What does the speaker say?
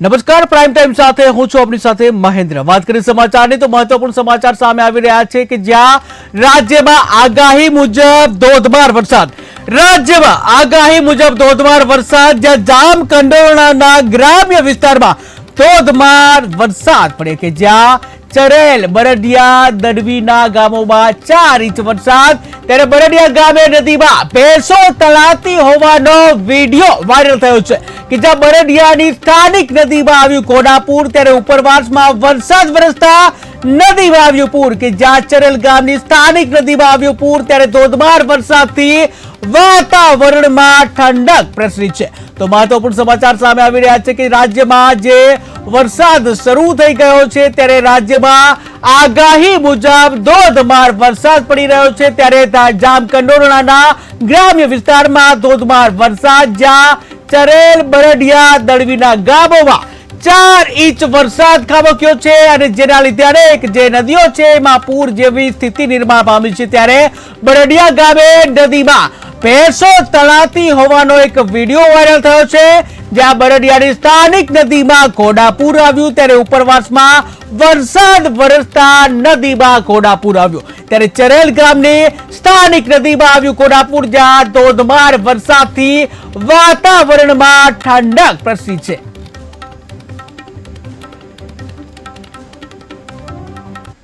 નમસ્કાર, prime time સાથે હું છું આપની સાથે મહેન્દ્ર. વાત કરીએ સમાચારની તો મહત્વપૂર્ણ સમાચાર સામે આવી રહ્યા છે કે જ્યાં રાજ્યમાં આગાહી મુજબ ધોધમાર વરસાદ. રાજ્યમાં આગાહી મુજબ ધોધમાર વરસાદ, જ્યાં જામ કંડોરણાના ગ્રામ્ય વિસ્તારમાં ધોધમાર વરસાદ પડે કે જ્યાં ચરેલ, બરડિયા, દડવીના ગામોમાં ચાર ઇંચ વરસાદ. ત્યારે બરડિયા ગામે નદીમાં ભેંસો તળાતી હોવાનો વીડિયો વાયરલ થયો છે. કે જ્યાં બરડિયાની સ્થાનિક નદીમાં આવ્યું કોડાપુર, ત્યારે ઉપરવાસમાં વરસાદ વરસતા નદીમાં આવ્યું પૂર. કે જ્યાં ચરલ ગામની સ્થાનિક નદીમાં આવ્યું પૂર, ત્યારે ધોધમાર વરસાદથી વાતાવરણમાં ઠંડક પ્રસરી છે. તો મહત્વપૂર્ણ સમાચાર સામે આવી રહ્યા છે કે રાજ્યમાં જે વરસાદ શરૂ થઈ ગયો છે, ત્યારે રાજ્યમાં આગાહી મુજબ ધોધમાર વરસાદ પડી રહ્યો છે. ત્યારે જામકંડોરણાના ગ્રામ્ય વિસ્તારમાં ધોધમાર વરસાદ, જ્યાં ચરેલ બરડિયા દળવીના ગામોમાં ચાર ઇંચ વરસાદ ખાબક્યો છે અને જેના લીધે અનેક જે નદીઓ છે એમાં પૂર જેવી સ્થિતિ નિર્માણ પામી છે ત્યારે બરડિયા ગામે નદીમાં ભેંસો તળાતી હોવાનો એક વીડિયો વાયરલ થયો છે. જ્યાં બરડિયાની સ્થાનિક નદીમાં ઘોડાપુર આવ્યું, ત્યારે ઉપરવાસમાં વરસાદ વરસતા નદીમાં કોડાપુર આવ્યો. ત્યારે ચરેલ ગામની સ્થાનિક નદીમાં આવ્યું કોડાપુર, જ્યાં ધોધમાર વરસાદથી વાતાવરણમાં ઠંડક પ્રસરી છે.